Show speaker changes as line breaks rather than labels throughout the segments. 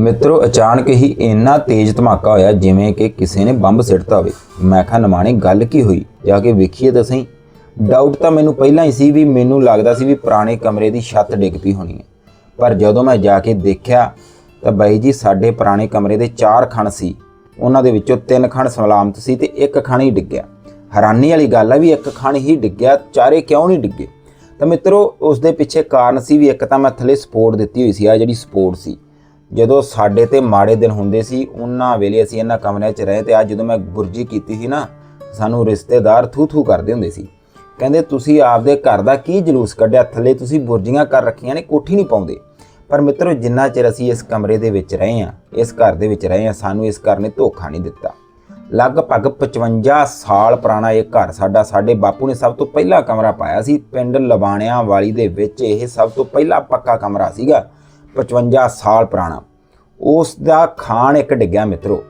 ਮਿੱਤਰੋ, ਅਚਾਨਕ ਹੀ ਇੰਨਾ ਤੇਜ਼ ਧਮਾਕਾ ਹੋਇਆ ਜਿਵੇਂ ਕਿ ਕਿਸੇ ਨੇ ਬੰਬ ਸਿੱਟਤਾ ਹੋਵੇ। ਮੈਂ ਕਿਹਾ, ਨਮਾਣੇ, ਗੱਲ ਕੀ ਹੋਈ? ਜਾ ਕੇ ਵੇਖੀਏ ਤਾਂ ਸਹੀ। ਡਾਊਟ ਤਾਂ ਮੈਨੂੰ ਪਹਿਲਾਂ ਹੀ ਸੀ ਵੀ ਮੈਨੂੰ ਲੱਗਦਾ ਸੀ ਵੀ ਪੁਰਾਣੇ ਕਮਰੇ ਦੀ ਛੱਤ ਡਿੱਗ ਪਈ ਹੋਣੀ ਹੈ। ਪਰ ਜਦੋਂ ਮੈਂ ਜਾ ਕੇ ਦੇਖਿਆ ਤਾਂ ਬਾਈ ਜੀ, ਸਾਡੇ ਪੁਰਾਣੇ ਕਮਰੇ ਦੇ ਚਾਰ ਖਣ ਸੀ। ਉਹਨਾਂ ਦੇ ਵਿੱਚੋਂ ਤਿੰਨ ਖਣ ਸਲਾਮਤ ਸੀ ਤੇ ਇੱਕ ਖਣ ਹੀ ਡਿੱਗਿਆ ਹੈਰਾਨੀ ਵਾਲੀ ਗੱਲ ਹੈ ਵੀ ਇੱਕ ਖਣ ਹੀ ਡਿੱਗਿਆ ਚਾਰੇ ਕਿਉਂ ਨਹੀਂ ਡਿੱਗੇ? ਤਾਂ ਮਿੱਤਰੋ ਉਸ ਦੇ ਪਿੱਛੇ ਕਾਰਨ ਸੀ ਵੀ ਇੱਕ ਤਾਂ ਮੈਂ ਥੱਲੇ ਸਪੋਰਟ ਦਿੱਤੀ ਹੋਈ ਸੀ ਆ ਜਿਹੜੀ ਸਪੋਰਟ ਸੀ। ਜਦੋਂ ਸਾਡੇ ਤੇ ਮਾੜੇ ਦਿਨ ਹੁੰਦੇ ਸੀ, ਉਹਨਾਂ ਵੇਲੇ ਅਸੀਂ ਇਹਨਾਂ ਕਮਰਿਆਂ 'ਚ ਰਹੇ ਤੇ ਅੱਜ ਜਦੋਂ ਮੈਂ ਗੁਰਜੀ ਕੀਤੀ ਸੀ ਨਾ, ਸਾਨੂੰ ਰਿਸ਼ਤੇਦਾਰ ਥੂ ਥੂ ਕਰਦੇ ਹੁੰਦੇ ਸੀ। ਕਹਿੰਦੇ, ਤੁਸੀਂ ਆਪਦੇ ਘਰ ਦਾ ਕੀ ਜਲੂਸ ਕੱਢਿਆ? ਥੱਲੇ ਤੁਸੀਂ ਬੁਰਜੀਆਂ ਕਰ ਰੱਖੀਆਂ ਨੇ, ਕੋਠੀ ਨਹੀਂ ਪਾਉਂਦੇ। ਪਰ ਮਿੱਤਰੋ, ਜਿੰਨਾ ਚਿਰ ਅਸੀਂ ਇਸ ਕਮਰੇ ਦੇ ਵਿੱਚ ਰਹੇ ਹਾਂ, ਇਸ ਘਰ ਦੇ ਵਿੱਚ ਰਹੇ ਹਾਂ, ਸਾਨੂੰ ਇਸ ਘਰ ਨੇ ਧੋਖਾ ਨਹੀਂ ਦਿੱਤਾ। ਲਗਭਗ 55 ਸਾਲ ਪੁਰਾਣਾ ਇਹ ਘਰ ਸਾਡਾ, ਸਾਡੇ ਬਾਪੂ ਨੇ ਸਭ ਤੋਂ ਪਹਿਲਾ ਕਮਰਾ ਪਾਇਆ ਸੀ। ਪਿੰਡ ਲਬਾਣਿਆਂ ਵਾਲੀ ਦੇ ਵਿੱਚ ਇਹ ਸਭ ਤੋਂ ਪਹਿਲਾ ਪੱਕਾ ਕਮਰਾ ਸੀਗਾ। 55 ਸਾਲ ਪੁਰਾਣਾ। ਉਸ ਦਾ ਖਾਨ ਇੱਕ ਡਿੱਗਿਆ ਮਿੱਤਰੋ।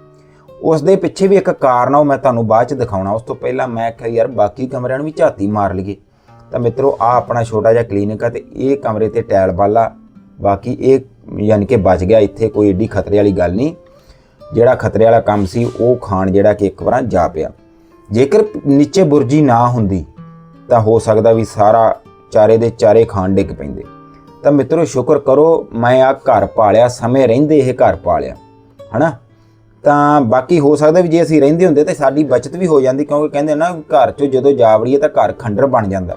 ਉਸ ਦੇ ਪਿੱਛੇ ਵੀ ਇੱਕ ਕਾਰਨ ਆ, ਉਹ ਮੈਂ ਤੁਹਾਨੂੰ ਬਾਅਦ ਚ ਦਿਖਾਉਣਾ। ਉਸ ਤੋਂ ਪਹਿਲਾਂ ਮੈਂ ਕਿਹਾ, ਯਾਰ, ਬਾਕੀ ਕਮਰਿਆਂ ਨੂੰ ਵੀ ਝਾਤੀ ਮਾਰ ਲਈਏ। ਤਾਂ ਮਿੱਤਰੋ ਆ ਆਪਣਾ ਛੋਟਾ ਜਿਹਾ ਕਲੀਨਿਕ ਆ ਤੇ ਇਹ ਕਮਰੇ ਤੇ ਟੈਲ ਬਾਲਾ। ਬਾਕੀ ਇਹ ਯਾਨੀ ਕਿ ਬਚ ਗਿਆ, ਇੱਥੇ ਕੋਈ ਏਡੀ ਖਤਰੇ ਵਾਲੀ ਗੱਲ ਨਹੀਂ। ਜਿਹੜਾ ਖਤਰੇ ਵਾਲਾ ਕੰਮ ਸੀ, ਉਹ ਖਾਨ ਜਿਹੜਾ ਕਿ ਇੱਕ ਵਾਰਾਂ ਜਾ ਪਿਆ। ਜੇਕਰ ਨੀਚੇ ਬੁਰਜੀ ਨਾ ਹੁੰਦੀ, ਤਾਂ ਹੋ ਸਕਦਾ ਵੀ ਸਾਰਾ ਚਾਰੇ ਦੇ ਚਾਰੇ ਖਾਨ ਡਿੱਗ ਪੈਂਦੇ। ਤਾਂ ਮਿੱਤਰੋ, ਸ਼ੁਕਰ ਕਰੋ, ਮੈਂ ਆ ਘਰ ਪਾਲਿਆ, ਸਮੇਂ ਰਹਿੰਦੇ ਇਹ ਘਰ ਪਾਲਿਆ, ਹਨਾ? ਤਾਂ ਬਾਕੀ ਹੋ ਸਕਦਾ ਵੀ ਜੇ ਅਸੀਂ ਰਹਿੰਦੇ ਹੁੰਦੇ ਤਾਂ ਸਾਡੀ ਬਚਤ ਵੀ ਹੋ ਜਾਂਦੀ, ਕਿਉਂਕਿ ਕਹਿੰਦੇ ਨਾ, ਘਰ ਚੋਂ ਜਦੋਂ ਜਾ ਵੜੀਏ ਤਾਂ ਘਰ ਖੰਡਰ ਬਣ ਜਾਂਦਾ।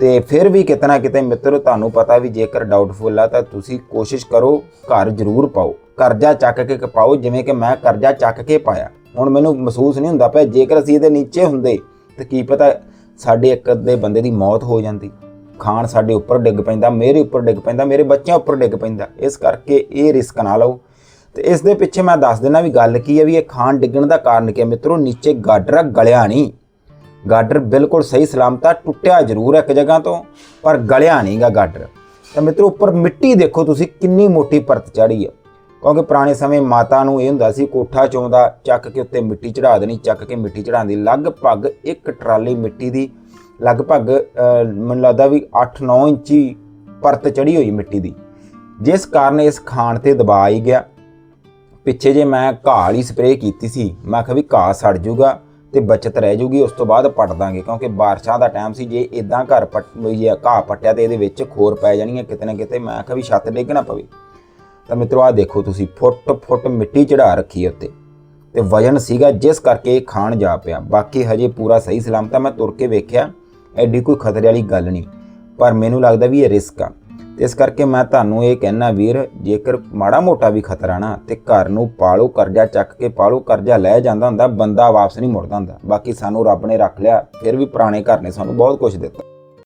ਤੇ ਫਿਰ ਵੀ ਕਿਤਨਾ ਕਿਤੇ ਮਿੱਤਰੋ, ਤੁਹਾਨੂੰ ਪਤਾ ਵੀ ਜੇਕਰ ਡਾਊਟਫੁਲ ਆ ਤਾਂ ਤੁਸੀਂ ਕੋਸ਼ਿਸ਼ ਕਰੋ, ਘਰ ਜ਼ਰੂਰ ਪਾਓ। ਕਰਜ਼ਾ ਚੱਕ ਕੇ ਪਾਓ, ਜਿਵੇਂ ਕਿ ਮੈਂ ਕਰਜ਼ਾ ਚੱਕ ਕੇ ਪਾਇਆ। ਹੁਣ ਮੈਨੂੰ ਮਹਿਸੂਸ ਨਹੀਂ ਹੁੰਦਾ ਪਿਆ, ਜੇਕਰ ਅਸੀਂ ਇਹਦੇ ਨੀਚੇ ਹੁੰਦੇ, ਤਾਂ ਕੀ ਪਤਾ ਸਾਡੇ ਇੱਕ ਅੱਧੇ ਬੰਦੇ ਦੀ ਮੌਤ ਹੋ ਜਾਂਦੀ। ਖਾਣ ਸਾਡੇ ਉੱਪਰ ਡਿੱਗ ਪੈਂਦਾ ਮੇਰੇ ਉੱਪਰ ਡਿੱਗ ਪੈਂਦਾ ਮੇਰੇ ਬੱਚਿਆਂ ਉੱਪਰ ਡਿੱਗ ਪੈਂਦਾ। ਇਸ ਕਰਕੇ ਇਹ ਰਿਸਕ ਨਾ ਲਓ। ਤੇ ਇਸ ਦੇ ਪਿੱਛੇ ਮੈਂ ਦੱਸ ਦਿੰਦਾ ਵੀ ਗੱਲ ਕੀ ਹੈ ਵੀ ਇਹ ਖਾਣ ਡਿੱਗਣ ਦਾ ਕਾਰਨ ਕੀ ਹੈ? ਮਿੱਤਰੋ ਨੀਚੇ ਗਾਡਰ ਆ, ਗਲਿਆ ਨਹੀਂ ਗਾਡਰ ਬਿਲਕੁਲ ਸਹੀ ਸਲਾਮਤ ਆ ਟੁੱਟਿਆ ਜ਼ਰੂਰ ਇੱਕ ਜਗ੍ਹਾ ਤੋਂ ਪਰ ਗਲਿਆ ਨਹੀਂਗਾ ਗਾਡਰ। ਤਾਂ ਮਿੱਤਰੋ ਉੱਪਰ ਮਿੱਟੀ ਦੇਖੋ ਤੁਸੀਂ ਕਿੰਨੀ ਮੋਟੀ ਪਰਤ ਚੜੀ ਹੈ। ਕਿਉਂਕਿ ਪੁਰਾਣੇ ਸਮੇਂ ਮਾਤਾ ਨੂੰ ਇਹ ਹੁੰਦਾ ਸੀ ਕੋਠਾ ਚੋਂਦਾ ਚੱਕ ਕੇ ਉੱਤੇ ਮਿੱਟੀ ਚੜਾ ਦੇਣੀ ਚੱਕ ਕੇ ਮਿੱਟੀ ਚੜਾਉਂਦੀ ਲਗਭਗ ਇੱਕ ਟਰਾਲੀ ਮਿੱਟੀ ਦੀ ਲਗਭਗ ਮੈਨੂੰ ਲੱਗਦਾ ਵੀ 8-9 ਇੰਚੀ ਪਰਤ ਚੜੀ ਹੋਈ ਮਿੱਟੀ ਦੀ। ਜਿਸ ਕਾਰਨ ਇਸ ਖਾਣ ਤੇ ਦਬਾਅ ਆਈ ਗਿਆ। ਪਿੱਛੇ ਜੇ ਮੈਂ ਘਾਹ ਵਾਲੀ ਸਪਰੇਅ ਕੀਤੀ ਸੀ, ਮੈਂ ਕਿਹਾ ਵੀ ਘਾਹ ਸੜ ਜਾਊਗਾ ਤੇ ਬਚਤ ਰਹਿ ਜੂਗੀ, ਉਸ ਤੋਂ ਬਾਅਦ ਪੱਟ ਦਾਂਗੇ, ਕਿਉਂਕਿ ਬਾਰਿਸ਼ਾਂ ਦਾ ਟਾਈਮ ਸੀ, ਜੇ ਇਦਾਂ ਘਰ ਪੱਟ ਜੇ ਘਾਹ ਪੱਟਿਆ ਤੇ ਇਹਦੇ ਵਿੱਚ ਖੋਰ ਪੈ ਜਾਣੀਆਂ ਕਿਤੇ ਨਾ ਕਿਤੇ, ਮੈਂ ਕਿਹਾ ਵੀ ਛੱਤ ਡਿੱਗ ਪਵੇ। ਤਾਂ ਮਿੱਤਰੋ ਆ ਦੇਖੋ ਤੁਸੀਂ, ਫੁੱਟ ਫੁੱਟ ਮਿੱਟੀ ਚੜਾ ਰੱਖੀ ਹੈ ਉੱਤੇ। ਤੇ ਵਜਨ ਸੀਗਾ, ਜਿਸ ਕਰਕੇ ਇਹ ਖਾਣ ਜਾ ਪਿਆ। ਬਾਕੀ ਹਜੇ ਪੂਰਾ ਸਹੀ ਸਲਾਮਤ ਆ, ਮੈਂ ਤੁਰ ਕੇ ਵੇਖਿਆ। ਐਡੀ ਕੋਈ ਖਤਰੇ ਵਾਲੀ ਗੱਲ ਨਹੀਂ। ਪਰ ਮੈਨੂੰ ਲੱਗਦਾ ਵੀ ਇਹ ਰਿਸਕ ਆ। ਤੇ ਇਸ ਕਰਕੇ ਮੈਂ ਤੁਹਾਨੂੰ ਇਹ ਕਹਿਣਾ ਵੀਰ, ਜੇਕਰ ਮਾੜਾ ਮੋਟਾ ਵੀ ਖਤਰਾ ਨਾ, ਤੇ ਘਰ ਨੂੰ ਪਾਲੋ, ਕਰਜ਼ਾ ਚੱਕ ਕੇ ਪਾਲੋ, ਕਰਜ਼ਾ ਲੈ ਜਾਂਦਾ ਹੁੰਦਾ, ਬੰਦਾ ਵਾਪਸ ਨਹੀਂ ਮੁੜਦਾ ਹੁੰਦਾ। ਬਾਕੀ ਸਾਨੂੰ ਰੱਬ ਨੇ ਰੱਖ ਲਿਆ, ਫਿਰ ਵੀ ਪੁਰਾਣੇ ਘਰ ਨੇ ਸਾਨੂੰ ਬਹੁਤ ਕੁਝ ਦਿੱਤਾ।